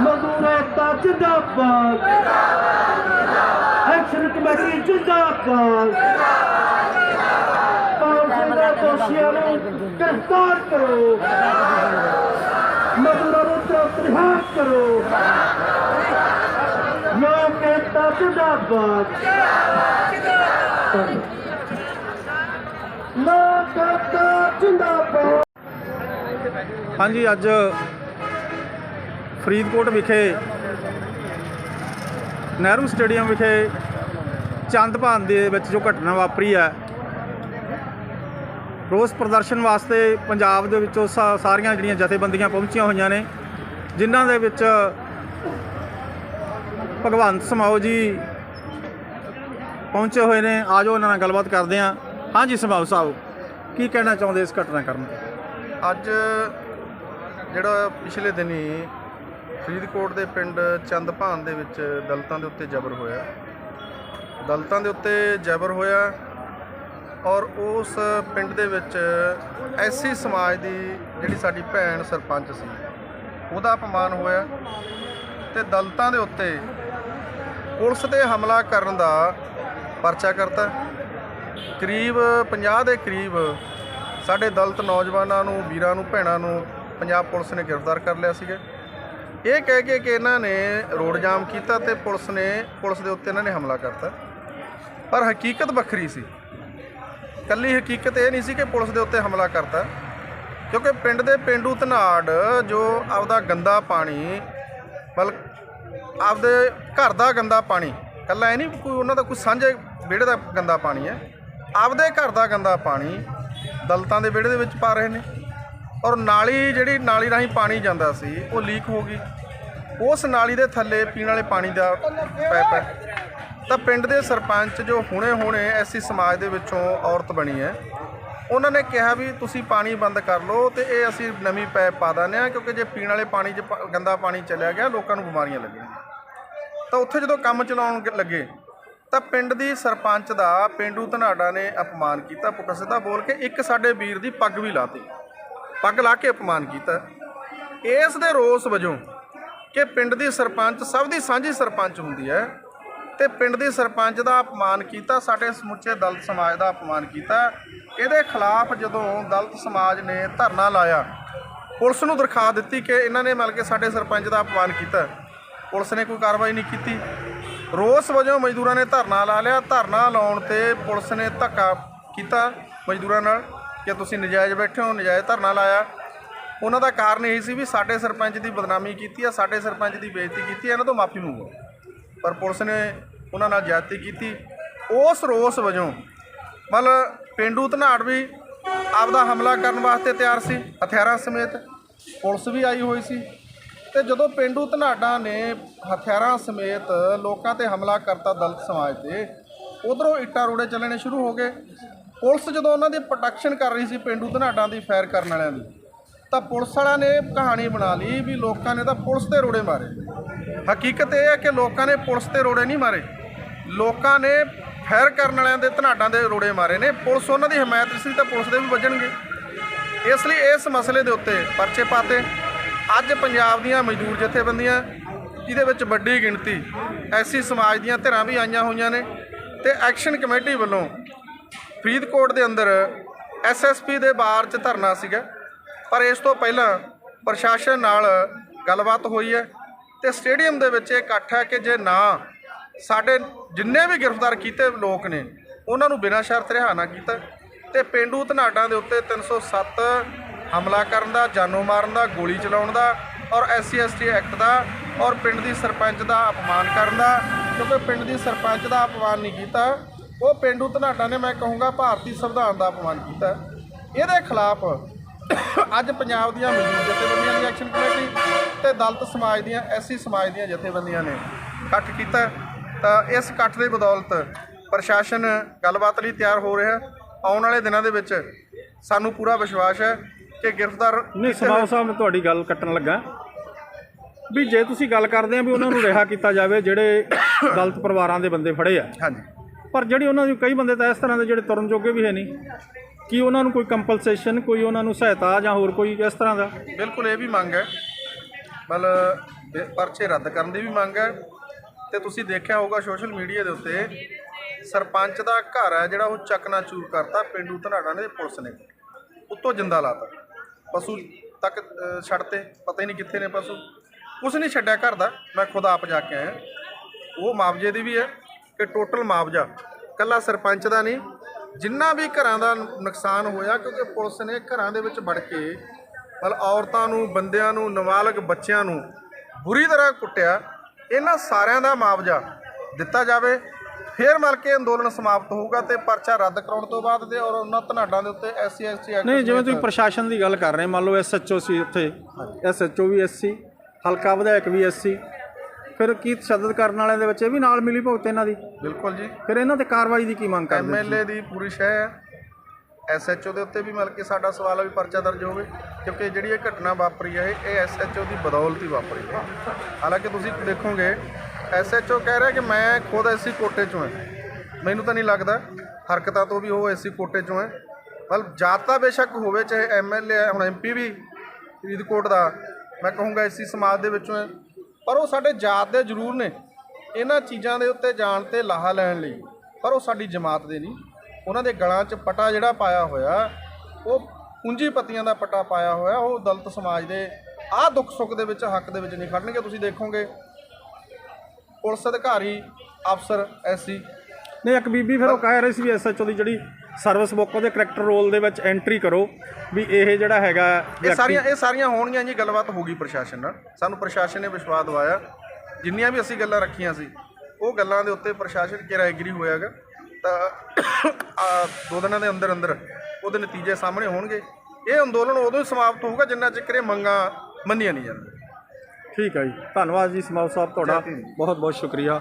ਮਜ਼ਦੂਰ ਏਕਤਾ ਜਿੰਦਾਬਾਦ action committee ਜਿੰਦਾਬਾਦ ਕਾਂਗਰਸ ਦੇ ਦੋਸ਼ੀਆਂ ਨੂੰ ਗ੍ਰਿਫਤਾਰ ਕਰੋ ਮਜ਼ਦੂਰਾਂ ਨੂੰ ਤੁਰੰਤ ਰਿਹਾ ਕਰੋ ਲੋਕ ਏਕਤਾ ਜਿੰਦਾਬਾਦ ਲੋਕ ਏਕਤਾ ਜਿੰਦਾਬਾਦ ਹਾਂਜੀ, ਅੱਜ ਫਰੀਦਕੋਟ ਵਿਖੇ, ਨਹਿਰੂ ਸਟੇਡੀਅਮ ਵਿਖੇ ਚੰਦਭਾਨ ਦੇ ਵਿੱਚ ਜੋ ਘਟਨਾ ਵਾਪਰੀ ਹੈ, ਰੋਸ ਪ੍ਰਦਰਸ਼ਨ ਵਾਸਤੇ ਪੰਜਾਬ ਦੇ ਵਿੱਚੋਂ ਸਾਰੀਆਂ ਜਿਹੜੀਆਂ ਜਥੇਬੰਦੀਆਂ ਪਹੁੰਚੀਆਂ ਹੋਈਆਂ ਨੇ, ਜਿਨ੍ਹਾਂ ਦੇ ਵਿੱਚ ਭਗਵੰਤ ਸਮਾਓ ਜੀ ਪਹੁੰਚੇ ਹੋਏ ਨੇ। ਆਜੋ ਉਹਨਾਂ ਨਾਲ ਗੱਲਬਾਤ ਕਰਦੇ ਹਾਂ। ਹਾਂਜੀ, ਸਮਾਓ ਸਾਹਿਬ, ਕੀ ਕਹਿਣਾ ਚਾਹੁੰਦੇ ਇਸ ਘਟਨਾ ਕਰਨ? ਤੇ ਅੱਜ ਜਿਹੜਾ ਪਿਛਲੇ ਦਿਨੀ ਫਰੀਦਕੋਟ ਦੇ ਪਿੰਡ ਚੰਦਭਾਨ ਦੇ ਵਿੱਚ ਦਲਤਾਂ ਦੇ ਉੱਤੇ ਜ਼ਬਰ ਹੋਇਆ। ਦਲਤਾਂ ਦੇ ਉੱਤੇ ਜ਼ਬਰ ਹੋਇਆ ਔਰ ਉਸ ਪਿੰਡ ਦੇ ਵਿੱਚ ਐਸੀ ਸਮਾਜ ਦੀ ਜਿਹੜੀ ਸਾਡੀ ਭੈਣ ਸਰਪੰਚ ਸੀ, ਉਹਦਾ ਅਪਮਾਨ ਹੋਇਆ ਤੇ ਦਲਤਾਂ ਦੇ ਉੱਤੇ ਪੁਲਿਸ ਤੇ ਹਮਲਾ ਕਰਨ ਦਾ ਪਰਚਾ ਕਰਤਾ। ਕਰੀਬ 50 ਦੇ ਕਰੀਬ ਸਾਡੇ ਦਲਤ ਨੌਜਵਾਨਾਂ ਨੂੰ, ਵੀਰਾਂ ਨੂੰ, ਭੈਣਾਂ ਨੂੰ ਪੰਜਾਬ ਪੁਲਿਸ ਨੇ ਗ੍ਰਿਫਤਾਰ ਕਰ ਲਿਆ ਸੀਗਾ। ਇਹ ਕਹਿ ਕੇ ਕਿ ਇਹਨਾਂ ਨੇ ਰੋਡ ਜਾਮ ਕੀਤਾ ਤੇ ਪੁਲਿਸ ਨੇ, ਪੁਲਿਸ ਦੇ ਉੱਤੇ ਇਹਨਾਂ ਨੇ ਹਮਲਾ ਕਰਤਾ। ਪਰ ਹਕੀਕਤ ਵੱਖਰੀ ਸੀ। ਕੱਲੀ ਹਕੀਕਤ ਇਹ ਨਹੀਂ ਸੀ ਕਿ ਪੁਲਿਸ ਦੇ ਉੱਤੇ ਹਮਲਾ ਕਰਤਾ। ਕਿਉਂਕਿ ਪਿੰਡ ਦੇ ਪਿੰਡੂ ਧਨਾੜ ਜੋ ਆਪਦਾ ਗੰਦਾ ਪਾਣੀ ਬਲਕਿ ਆਪਦੇ ਘਰ ਦਾ ਗੰਦਾ ਪਾਣੀ ਕੱਲਾ ਇਹ ਨਹੀਂ ਕੋਈ ਉਹਨਾਂ ਦਾ ਕੋਈ ਸਾਂਝੇ ਵਿਹੜੇ ਦਾ ਗੰਦਾ ਪਾਣੀ ਹੈ। ਆਪਦੇ ਘਰ ਦਾ ਗੰਦਾ ਪਾਣੀ ਦਲਤਾਂ ਦੇ ਵਿਹੜੇ ਦੇ ਵਿੱਚ ਪਾ ਰਹੇ ਨੇ। ਔਰ ਨਾਲੀ ਜਿਹੜੀ ਨਾਲੀ ਰਾਹੀਂ ਪਾਣੀ ਜਾਂਦਾ ਸੀ, ਉਹ ਲੀਕ ਹੋ ਗਈ। ਉਸ ਨਾਲੀ ਦੇ ਥੱਲੇ ਪੀਣ ਵਾਲੇ ਪਾਣੀ ਦਾ ਪਾਈਪ ਹੈ। ਤਾਂ ਪਿੰਡ ਦੇ ਸਰਪੰਚ ਜੋ ਹੁਣੇ-ਹੁਣੇ ਐਸੀ ਸਮਾਜ ਦੇ ਵਿੱਚੋਂ ਔਰਤ ਬਣੀ ਹੈ, ਉਹਨਾਂ ਨੇ ਕਿਹਾ ਵੀ ਤੁਸੀਂ ਪਾਣੀ ਬੰਦ ਕਰ ਲਓ ਤੇ ਇਹ ਅਸੀਂ ਨਵੀਂ ਪਾਈਪ ਪਾ ਦਿੰਦੇ ਹਾਂ ਕਿਉਂਕਿ ਜੇ ਪੀਣ ਵਾਲੇ ਪਾਣੀ 'ਚ ਪ- ਗੰਦਾ ਪਾਣੀ ਚਲਿਆ ਗਿਆ, ਲੋਕਾਂ ਨੂੰ ਬਿਮਾਰੀਆਂ ਲੱਗਣਗੀਆਂ। ਤਾਂ ਉੱਥੇ ਜਦੋਂ ਕੰਮ ਚਲਾਉਣ ਲੱਗੇ ਤਾਂ ਪਿੰਡ ਦੀ ਸਰਪੰਚ ਦਾ ਪਿੰਡੂ ਧਨਾਡਾ ਨੇ ਅਪਮਾਨ ਕੀਤਾ ਪੁੱਠਾ ਸਿੱਧਾ ਬੋਲ ਕੇ ਇੱਕ ਸਾਡੇ ਵੀਰ ਦੀ ਪੱਗ ਵੀ ਲਾਤੀ। ਪੱਗ ਲਾ ਕੇ ਅਪਮਾਨ ਕੀਤਾ। ਇਸ ਦੇ ਰੋਸ ਵਜੋਂ ਕਿ ਪਿੰਡ ਦੀ ਸਰਪੰਚ ਸਭ ਦੀ ਸਾਂਝੀ ਸਰਪੰਚ ਹੁੰਦੀ ਹੈ ਤੇ ਪਿੰਡ ਦੀ ਸਰਪੰਚ ਦਾ ਅਪਮਾਨ ਕੀਤਾ, ਸਾਡੇ ਸਮੁੱਚੇ ਦਲਿਤ ਸਮਾਜ ਦਾ ਅਪਮਾਨ ਕੀਤਾ। ਇਹਦੇ ਖਿਲਾਫ ਜਦੋਂ ਦਲਿਤ ਸਮਾਜ ਨੇ ਧਰਨਾ ਲਾਇਆ, ਪੁਲਿਸ ਨੂੰ ਦਰਖਾਸਤ ਦਿੱਤੀ ਕਿ ਇਹਨਾਂ ਨੇ ਮਿਲ ਕੇ ਸਾਡੇ ਸਰਪੰਚ ਦਾ ਅਪਮਾਨ ਕੀਤਾ। ਪੁਲਿਸ ਨੇ ਕੋਈ ਕਾਰਵਾਈ ਨਹੀਂ ਕੀਤੀ। ਰੋਸ ਵਜੋਂ ਮਜ਼ਦੂਰਾਂ ਨੇ ਧਰਨਾ ਲਾ ਲਿਆ। ਧਰਨਾ ਲਾਉਣ ਤੇ ਪੁਲਿਸ ਨੇ ਧੱਕਾ ਕੀਤਾ ਮਜ਼ਦੂਰਾਂ ਨਾਲ ਕਿ ਤੁਸੀਂ ਨਜਾਇਜ਼ ਬੈਠੇ ਹੋ ਨਜਾਇਜ਼ ਧਰਨਾ ਲਾਇਆ। ਉਹਨਾਂ ਦਾ ਕਾਰਨ ਇਹ ਸੀ ਵੀ ਸਾਡੇ ਸਰਪੰਚ ਦੀ ਬਦਨਾਮੀ ਕੀਤੀ ਆ ਸਾਡੇ ਸਰਪੰਚ ਦੀ ਬੇਇੱਜ਼ਤੀ ਕੀਤੀ ਆ, ਇਹਨਾਂ ਤੋਂ ਮਾਫੀ ਮੰਗੋ। ਪਰ ਪੁਲਿਸ ਨੇ ਉਹਨਾਂ ਨਾਲ ਜ਼ਿਆਦਤੀ ਕੀਤੀ। ਉਸ ਰੋਸ ਵਜੋਂ ਮਤਲਬ ਪਿੰਡੂ ਧਨਾੜ ਵੀ ਆਪਦਾ ਹਮਲਾ ਕਰਨ ਵਾਸਤੇ ਤਿਆਰ ਸੀ ਹਥਿਆਰਾਂ ਸਮੇਤ ਪੁਲਿਸ ਵੀ ਆਈ ਹੋਈ ਸੀ। ਤੇ ਜਦੋਂ ਪਿੰਡੂ ਧਨਾਡਾਂ ਨੇ ਹਥਿਆਰਾਂ ਸਮੇਤ ਲੋਕਾਂ ਤੇ ਹਮਲਾ ਕਰਤਾ ਦਲਿਤ ਸਮਾਜ ਤੇ, ਉਧਰੋਂ ਇੱਟਾਂ ਰੋੜੇ ਚੱਲਣੇ ਸ਼ੁਰੂ ਹੋ ਗਏ। ਪੁਲਿਸ ਜਦੋਂ ਉਹਨਾਂ ਦੀ ਪ੍ਰੋਟੈਕਸ਼ਨ ਕਰ ਰਹੀ ਸੀ ਪਿੰਡੂ ਧਨਾਡਾਂ ਦੀ ਫਾਇਰ ਕਰਨ ਵਾਲਿਆਂ ਦੀ, ਤਾਂ ਪੁਲਿਸ ਵਾਲਿਆਂ ਨੇ ਕਹਾਣੀ ਬਣਾ ਲਈ ਵੀ ਲੋਕਾਂ ਨੇ ਤਾਂ ਪੁਲਿਸ ਤੇ ਰੋੜੇ ਮਾਰੇ। ਹਕੀਕਤ ਇਹ ਹੈ ਕਿ ਲੋਕਾਂ ਨੇ ਪੁਲਿਸ ਤੇ ਰੋੜੇ ਨਹੀਂ ਮਾਰੇ। ਲੋਕਾਂ ਨੇ ਫਾਇਰ ਕਰਨ ਵਾਲਿਆਂ ਦੇ ਧਨਾਡਾਂ ਦੇ ਰੋੜੇ ਮਾਰੇ ਨੇ। ਪੁਲਿਸ ਉਹਨਾਂ ਦੀ ਹਮਾਇਤ ਸੀ ਤਾਂ ਪੁਲਿਸ ਦੇ ਵੀ ਵੱਜਣਗੇ। ਇਸ ਲਈ ਇਸ ਮਸਲੇ ਦੇ ਉੱਤੇ ਪਰਚੇ ਪਾਤੇ। ਅੱਜ ਪੰਜਾਬ ਦੀਆਂ ਮਜ਼ਦੂਰ ਜਥੇਬੰਦੀਆਂ ਜਿਹਦੇ ਵਿੱਚ ਵੱਡੀ ਗਿਣਤੀ ਐਸੀ ਸਮਾਜ ਦੀਆਂ ਧਿਰਾਂ ਵੀ ਆਈਆਂ ਹੋਈਆਂ ਨੇ ਤੇ ਐਕਸ਼ਨ ਕਮੇਟੀ ਵੱਲੋਂ ਫਰੀਦਕੋਟ ਦੇ ਅੰਦਰ ਐਸਐਸਪੀ ਦੇ ਬਾਰ 'ਚ ਧਰਨਾ ਸੀਗਾ। ਪਰ ਇਸ ਤੋਂ ਪਹਿਲਾਂ ਪ੍ਰਸ਼ਾਸਨ ਨਾਲ ਗੱਲਬਾਤ ਹੋਈ ਹੈ ਤੇ ਸਟੇਡੀਅਮ ਦੇ ਵਿੱਚ ਇਹ ਇਕੱਠ ਹੈ ਕਿ ਜੇ ਨਾ ਸਾਡੇ ਜਿੰਨੇ ਵੀ ਗ੍ਰਿਫਤਾਰ ਕੀਤੇ ਲੋਕ ਨੇ, ਉਹਨਾਂ ਨੂੰ ਬਿਨਾਂ ਸ਼ਰਤ ਰਿਹਾ ਨਾ ਕੀਤਾ ਤੇ ਪਿੰਡੂ ਧਨਾਡਾਂ ਦੇ ਉੱਤੇ 307 ਹਮਲਾ ਕਰਨ ਦਾ, ਜਾਨੋਂ ਮਾਰਨ ਦਾ, ਗੋਲੀ ਚਲਾਉਣ ਦਾ ਔਰ ਐਸਸੀ ਐਸਟੀ ਐਕਟ ਦਾ ਔਰ ਪਿੰਡ ਦੀ ਸਰਪੰਚ ਦਾ ਅਪਮਾਨ ਕਰਨ ਦਾ, ਕਿਉਂਕਿ ਪਿੰਡ ਦੀ ਸਰਪੰਚ ਦਾ ਅਪਮਾਨ ਨਹੀਂ ਕੀਤਾ। ਉਹ ਪਿੰਡੂ ਧਨਾਟਾ ਨੇ, ਮੈਂ ਕਹੂੰਗਾ ਭਾਰਤੀ ਸੰਵਿਧਾਨ ਦਾ ਅਪਮਾਨ ਕੀਤਾ। ਇਹਦੇ ਖਿਲਾਫ ਅੱਜ ਪੰਜਾਬ ਦੀਆਂ ਮਜ਼ਦੂਰ ਜਥੇਬੰਦੀਆਂ ਦੀ ਐਕਸ਼ਨ ਕਮੇਟੀ ਤੇ ਦਲਿਤ ਸਮਾਜ ਦੀਆਂ ਐਸੀ ਸਮਾਜ ਦੀਆਂ ਜਥੇਬੰਦੀਆਂ ਨੇ ਇਕੱਠ ਕੀਤਾ। ਤਾਂ ਇਸ ਇਕੱਠ ਦੇ ਬਦੌਲਤ ਪ੍ਰਸ਼ਾਸਨ ਗੱਲਬਾਤ ਲਈ ਤਿਆਰ ਹੋ ਰਿਹਾ। ਆਉਣ ਵਾਲੇ ਦਿਨਾਂ ਦੇ ਵਿੱਚ ਸਾਨੂੰ ਪੂਰਾ ਵਿਸ਼ਵਾਸ ਹੈ ਕਿ ਗ੍ਰਿਫਤਾਰ ਨਹੀਂ ਸਮਾਓ ਸਾਹਿਬ ਮੈਂ ਤੁਹਾਡੀ ਗੱਲ ਕੱਟਣ ਲੱਗਾ। ਵੀ ਜੇ ਤੁਸੀਂ ਗੱਲ ਕਰਦੇ ਆ ਵੀ ਉਹਨਾਂ ਨੂੰ ਰਿਹਾ ਕੀਤਾ ਜਾਵੇ ਜਿਹੜੇ ਦਲਿਤ ਪਰਿਵਾਰਾਂ ਦੇ ਬੰਦੇ ਫੜੇ ਆ। ਹਾਂਜੀ। ਪਰ ਜਿਹੜੇ ਉਹਨਾਂ ਦੀ ਕਈ ਬੰਦੇ ਤਾਂ ਇਸ ਤਰ੍ਹਾਂ ਦੇ ਜਿਹੜੇ ਤੁਰਨ ਜੋਗੇ ਵੀ ਹੈ ਨਹੀਂ। ਕੀ ਉਹਨਾਂ ਨੂੰ ਕੋਈ ਕੰਪਨਸੇਸ਼ਨ ਕੋਈ ਉਹਨਾਂ ਨੂੰ ਸਹਾਇਤਾ ਜਾਂ ਹੋਰ ਕੋਈ ਇਸ ਤਰ੍ਹਾਂ ਦਾ? ਬਿਲਕੁਲ ਇਹ ਵੀ ਮੰਗ ਹੈ। ਮਤਲਬ ਪਰਚੇ ਰੱਦ ਕਰਨ ਦੀ ਵੀ ਮੰਗ ਹੈ। ਤੇ ਤੁਸੀਂ ਦੇਖਿਆ ਹੋਊਗਾ ਸੋਸ਼ਲ ਮੀਡੀਆ ਦੇ ਉੱਤੇ ਸਰਪੰਚ ਦਾ ਘਰ ਹੈ ਜਿਹੜਾ ਉਹ ਚਕਨਾਚੂਰ ਕਰਤਾ ਪਿੰਡੂ ਧਨਾੜਾ ਨੇ ਪੁਲਿਸ ਨੇ। ਉੱਤੋਂ ਜਿੰਦਾ ਲਾਤਾ। ਪਸ਼ੂ ਤੱਕ ਅ, ਛੱਡਤੇ ਪਤਾ ਹੀ ਨਹੀਂ ਕਿੱਥੇ ਨੇ ਪਸ਼ੂ। ਕੁਛ ਨਹੀਂ ਛੱਡਿਆ ਘਰ ਦਾ ਮੈਂ ਖੁਦ ਆਪ ਜਾ ਕੇ ਆਇਆ। ਉਹ ਮੁਆਵਜ਼ੇ ਦੀ ਵੀ ਹੈ ਕਿ ਟੋਟਲ ਮੁਆਵਜ਼ਾ। ਕੱਲਾ ਸਰਪੰਚ ਦਾ ਨਹੀਂ ਜਿੰਨਾ ਵੀ ਘਰਾਂ ਦਾ ਨੁਕਸਾਨ ਹੋਇਆ ਕਿਉਂਕਿ ਪੁਲਿਸ ਨੇ ਘਰਾਂ ਦੇ ਵਿੱਚ ਵੜ ਕੇ ਮਤਲਬ ਔਰਤਾਂ ਨੂੰ ਬੰਦਿਆਂ ਨੂੰ ਨਾਬਾਲਗ ਬੱਚਿਆਂ ਨੂੰ ਬੁਰੀ ਤਰ੍ਹਾਂ ਕੁੱਟਿਆ। ਇਹਨਾਂ ਸਾਰਿਆਂ ਦਾ ਮੁਆਵਜ਼ਾ ਦਿੱਤਾ ਜਾਵੇ। ਫੇਰ ਮਲ ਕੇ ਅੰਦੋਲਨ ਸਮਾਪਤ ਹੋਊਗਾ ਤੇ ਪਰਚਾ ਰੱਦ ਕਰਾਉਣ ਤੋਂ ਬਾਅਦ ਤੇ ਔਰ ਉਹਨਾਂ ਧਨਾਡਾਂ ਦੇ ਉੱਤੇ ਐਸਸੀ ਐਸਟੀ ਐਕਟ ਨਹੀਂ ਜਿਵੇਂ ਤੁਸੀਂ ਪ੍ਰਸ਼ਾਸਨ ਦੀ ਗੱਲ ਕਰ ਰਹੇ ਮੰਨ ਲਓ ਐਸਐਚਓ ਸੀ ਉੱਥੇ ਐਸਐਚਓ ਵੀ ਐਸਸੀ ਹਲਕਾ ਵਿਧਾਇਕ ਵੀ ਐਸਸੀ ਫਿਰ ਕੀ ਤਸ਼ੱਦਦ ਕਰਨ ਵਾਲਿਆਂ ਦੇ ਵਿੱਚ ਇਹ ਵੀ ਨਾਲ ਮਿਲੀ ਭੁਗਤ ਇਹਨਾਂ ਦੀ? ਬਿਲਕੁਲ ਜੀ। ਫਿਰ ਇਹਨਾਂ ਤੇ ਕਾਰਵਾਈ ਦੀ ਕੀ ਮੰਗ ਕਰਦੇ? ਐਮਐਲਏ ਦੀ ਪੂਰੀ ਸ਼ਹਿ ਹੈ। ਐਸਐਚਓ ਦੇ ਉੱਤੇ ਵੀ ਮਤਲਬ ਕਿ ਸਾਡਾ ਸਵਾਲ ਹੈ ਵੀ ਪਰਚਾ ਦਰਜ ਹੋਵੇ ਕਿਉਂਕਿ ਜਿਹੜੀ ਇਹ ਘਟਨਾ ਵਾਪਰੀ ਹੈ ਇਹ ਐਸਐਚਓ ਦੀ ਬਦੌਲਤ ਹੀ ਵਾਪਰੀ ਹੈ। ਹਾਲਾਂਕਿ ਤੁਸੀਂ ਦੇਖੋਗੇ ਐਸਐਚਓ ਕਹਿ ਰਿਹਾ ਕਿ ਮੈਂ ਖੁਦ ਐਸੀ ਕੋਟੇ ਚੋਂ ਹਾਂ। ਮੈਨੂੰ ਤਾਂ ਨਹੀਂ ਲੱਗਦਾ ਹਰਕਤਾਂ ਤੋਂ ਵੀ ਉਹ ਐਸੀ ਕੋਟੇ ਚੋਂ ਹੈ। ਮਤਲਬ ਜਾਤ ਤਾਂ ਬੇਸ਼ੱਕ ਹੋਵੇ, ਚਾਹੇ ਐਮਐਲਏ ਹੈ, ਹੁਣ ਐਮਪੀ ਵੀ ਫਰੀਦਕੋਟ ਦਾ, ਮੈਂ ਕਹੂੰਗਾ ਐਸੀ ਸਮਾਜ ਦੇ ਵਿੱਚੋਂ ਹੈ। ਪਰ ਉਹ ਸਾਡੇ ਜਾਤ ਦੇ ਜ਼ਰੂਰ ਨੇ। ਇਹਨਾਂ ਚੀਜ਼ਾਂ ਦੇ ਉੱਤੇ ਜਾਣ ਤੇ ਲਾਹਾ ਲੈਣ ਲਈ। ਪਰ ਉਹ ਸਾਡੀ ਜਮਾਤ ਦੇ ਨਹੀਂ। ਉਹਨਾਂ ਦੇ ਗਲਾਂ 'ਚ ਪਟਾ ਜਿਹੜਾ ਪਾਇਆ ਹੋਇਆ, ਉਹ ਪੂੰਜੀਪਤੀਆਂ ਦਾ ਪਟਾ ਪਾਇਆ ਹੋਇਆ, ਉਹ ਦਲਤ ਸਮਾਜ ਦੇ, ਆਹ ਦੁੱਖ ਸੁੱਖ ਦੇ ਵਿੱਚ, ਹੱਕ ਦੇ ਵਿੱਚ ਨਹੀਂ ਖੜਨਗੇ। ਤੁਸੀਂ ਦੇਖੋਗੇ ਪੁਲਿਸ ਅਧਿਕਾਰੀ ਅਫਸਰ ਐਸੀ ਨਹੀਂ ਇੱਕ ਬੀਬੀ ਫਿਰ ਉਹ ਕਹਿ ਰਹੀ ਸੀ ਵੀ ਐਸਐਚਓ ਦੀ ਜਿਹੜੀ ਸਰਵਿਸ ਬੁੱਕ ਉਹਦੇ ਕਰੈਕਟਰ ਰੋਲ ਦੇ ਵਿੱਚ ਐਂਟਰੀ ਕਰੋ ਵੀ ਇਹ ਜਿਹੜਾ ਹੈਗਾ ਇਹ ਸਾਰੀਆਂ ਇਹ ਸਾਰੀਆਂ ਹੋਣਗੀਆਂ ਜੀ ਗੱਲਬਾਤ ਹੋਗੀ ਪ੍ਰਸ਼ਾਸਨ ਨਾਲ। ਸਾਨੂੰ ਪ੍ਰਸ਼ਾਸਨ ਨੇ ਵਿਸ਼ਵਾਸ ਦਿਵਾਇਆ। ਜਿੰਨੀਆਂ ਵੀ ਅਸੀਂ ਗੱਲਾਂ ਰੱਖੀਆਂ ਸੀ ਉਹ ਗੱਲਾਂ ਦੇ ਉੱਤੇ ਪ੍ਰਸ਼ਾਸਨ ਕਿਹੜਾ ਐਗਰੀ ਹੋਇਆਗਾ। ਤਾਂ ਆ ਦੋ ਦਿਨਾਂ ਦੇ ਅੰਦਰ ਅੰਦਰ ਉਹਦੇ ਨਤੀਜੇ ਸਾਹਮਣੇ ਹੋਣਗੇ। ਇਹ ਅੰਦੋਲਨ ਉਦੋਂ ਹੀ ਸਮਾਪਤ ਹੋਊਗਾ ਜਿੰਨਾ ਚਿਰ ਇਹ ਮੰਗਾਂ ਮੰਨੀਆਂ ਨਹੀਂ ਜਾਂਦੀਆਂ। ਠੀਕ ਹੈ ਜੀ। ਧੰਨਵਾਦ ਜੀ ਸਮਾਉ ਸਾਹਿਬ ਤੁਹਾਡਾ ਬਹੁਤ ਬਹੁਤ ਸ਼ੁਕਰੀਆ।